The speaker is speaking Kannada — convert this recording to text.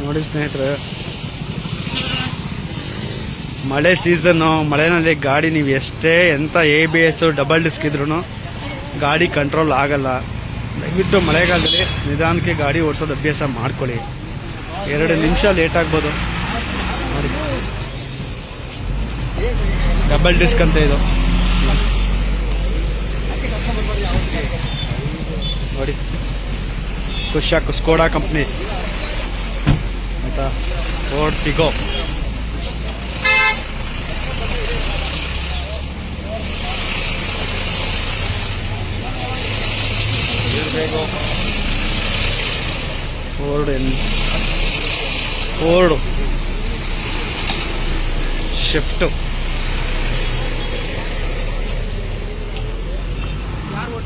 ನೋಡಿ ಸ್ನೇಹಿತರೆ, ಮಳೆ ಸೀಸನ್ನು, ಮಳೆನಲ್ಲಿ ಗಾಡಿ ನೀವು ಎಷ್ಟೇ ಎಂಥ A B S double disc ಇದ್ರೂ ಗಾಡಿ ಕಂಟ್ರೋಲ್ ಆಗಲ್ಲ. ದಯವಿಟ್ಟು ಮಳೆಗಾಲದಲ್ಲಿ ನಿಧಾನಕ್ಕೆ ಗಾಡಿ ಓಡಿಸೋದು ಅಭ್ಯಾಸ ಮಾಡ್ಕೊಳ್ಳಿ. ಎರಡು ನಿಮಿಷ ಲೇಟ್ ಆಗ್ಬೋದು. ಡಬಲ್ ಡಿಸ್ಕ್ ಅಂತ ಇದು. ನೋಡಿ. Kushaq Skoda company. ಆಯಿತಾ? ಫೋರ್ಡ್ ಪಿಗೋ ಫೋರ್ಡ್ ಎನ್ ಫೋರ್ಡು ಶಿಫ್ಟು ಯಾರು